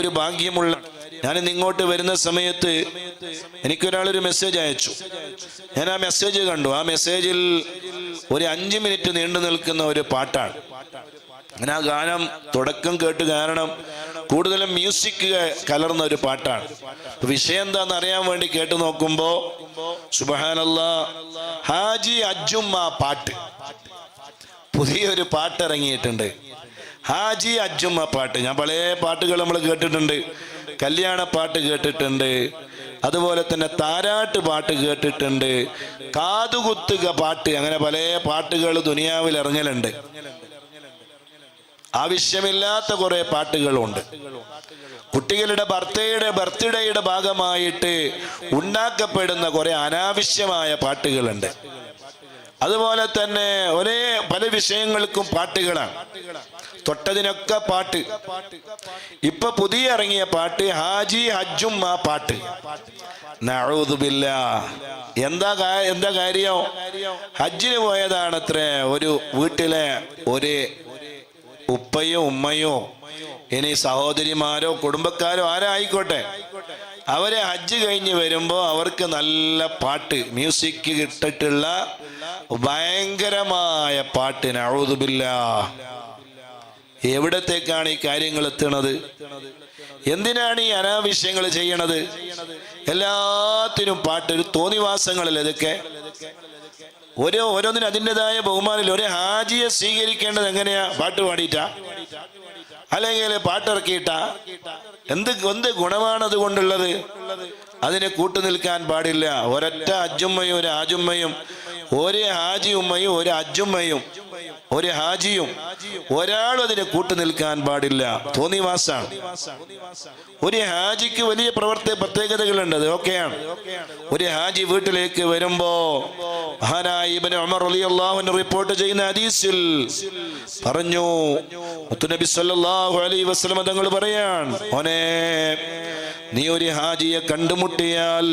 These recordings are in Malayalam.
ഒരു ഭാഗ്യമുള്ള ഞാൻ ഇങ്ങോട്ട് വരുന്ന സമയത്ത് എനിക്കൊരാളൊരു മെസ്സേജ് അയച്ചു. ഞാൻ ആ മെസ്സേജ് കണ്ടു. ആ മെസ്സേജിൽ ഒരു അഞ്ച് മിനിറ്റ് നീണ്ടു നിൽക്കുന്ന ഒരു പാട്ടാണ്. അങ്ങനെ ആ ഗാനം തുടക്കം കേട്ട് കാരണം കൂടുതലും മ്യൂസിക് കലർന്ന ഒരു പാട്ടാണ്. വിഷയം എന്താന്ന് അറിയാൻ വേണ്ടി കേട്ട് നോക്കുമ്പോ സുബഹാനല്ല ഹാജി അജുമ്മ പാട്ട്. പുതിയൊരു പാട്ട് ഇറങ്ങിയിട്ടുണ്ട്. ഹാജി അജുമ്മ പാട്ട്. ഞാൻ പല പാട്ടുകൾ നമ്മൾ കേട്ടിട്ടുണ്ട്. കല്യാണ പാട്ട് കേട്ടിട്ടുണ്ട്. അതുപോലെ തന്നെ താരാട്ട് പാട്ട് കേട്ടിട്ടുണ്ട്. കാതുകുത്തുക പാട്ട്. അങ്ങനെ പല പാട്ടുകൾ ദുനിയാവിൽ ഇറങ്ങലുണ്ട്. ആവശ്യമില്ലാത്ത കുറെ പാട്ടുകളുണ്ട്. കുട്ടികളുടെ ബർത്ത്ഡേയുടെ ബർത്ത്ഡേയുടെ ഭാഗമായിട്ട് ഉണ്ടാക്കപ്പെടുന്ന കുറെ അനാവശ്യമായ പാട്ടുകളുണ്ട്. അതുപോലെ തന്നെ ഒരേ പല വിഷയങ്ങൾക്കും പാട്ടുകളാണ്. തൊട്ടതിനൊക്കെ പാട്ട്. ഇപ്പൊ പുതിയ ഇറങ്ങിയ പാട്ട് ഹാജി ഹജ്ജും ആ പാട്ട്. നഴുതുമില്ല എന്താ എന്താ കാര്യം? ഹജ്ജിന് പോയതാണത്രേ ഒരു വീട്ടിലെ ഒരു ഉപ്പയോ ഉമ്മയോ ഇനി സഹോദരിമാരോ കുടുംബക്കാരോ ആരായിക്കോട്ടെ? അവരെ ഹജ്ജ് കഴിഞ്ഞ് വരുമ്പോൾ അവർക്ക് നല്ല പാട്ട് മ്യൂസിക് ഇട്ടിട്ടുള്ള ഭയങ്കരമായ പാട്ടിന് നഴുതുബില്ല എവിടത്തേക്കാണ് ഈ കാര്യങ്ങൾ എത്തുന്നത്? എന്തിനാണ് ഈ അനാവശ്യങ്ങൾ ചെയ്യണത്? എല്ലാത്തിനും പാട്ട് ഒരു തോന്നിവാസങ്ങളല്ലേ ഇതൊക്കെ ഓരോ ഓരോന്നിനും അതിന്റെതായ ബഹുമാനിൽ ഒരു ഹാജിയെ സ്വീകരിക്കേണ്ടത് എങ്ങനെയാ? പാട്ട് പാടിയിട്ടാ? അല്ലെങ്കിൽ പാട്ടിറക്കിയിട്ട? എന്ത് എന്ത് ഗുണമാണ് അതുകൊണ്ടുള്ളത് അതിനെ കൂട്ടു നിൽക്കാൻ പാടില്ല. ഒരൊറ്റ അജുമ്മയും ഒരു ആജുമ്മയും ഒരു ഹാജി ഉമ്മയും ഒരു അജുമ്മയും. ഒരു ഹാജിയും ഒരാളും അതിന് കൂട്ടു നിൽക്കാൻ പാടില്ല. തോന്നിവാസാണ്. ഒരു ഹാജിക്ക് വലിയ പ്രവർത്തി പ്രത്യേകതകളുണ്ട്. അത് ഓക്കെയാണ്. ഒരു ഹാജി വീട്ടിലേക്ക് വരുമ്പോ ഉമർ റിപ്പോർട്ട് ചെയ്യുന്ന ഹദീസിൽ പറഞ്ഞു മുത്തുനബി സല്ലല്ലാഹു അലൈഹി വസല്ലം തങ്ങൾ പറയാൻ ഓനെ നീ ഒരു ഹാജിയെ കണ്ടുമുട്ടിയാൽ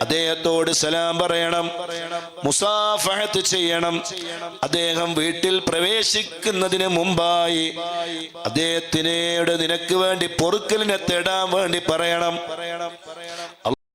അദ്ദേഹത്തോട് സലാം പറയണം മുസാഫഹത്ത് ചെയ്യണം അദ്ദേഹം വീട്ടിൽ പ്രവേശിക്കുന്നതിന് മുമ്പായി അദ്ദേഹത്തിനോട് നിനക്ക് വേണ്ടി പൊറുക്കലിനെ തേടാൻ വേണ്ടി പറയണം.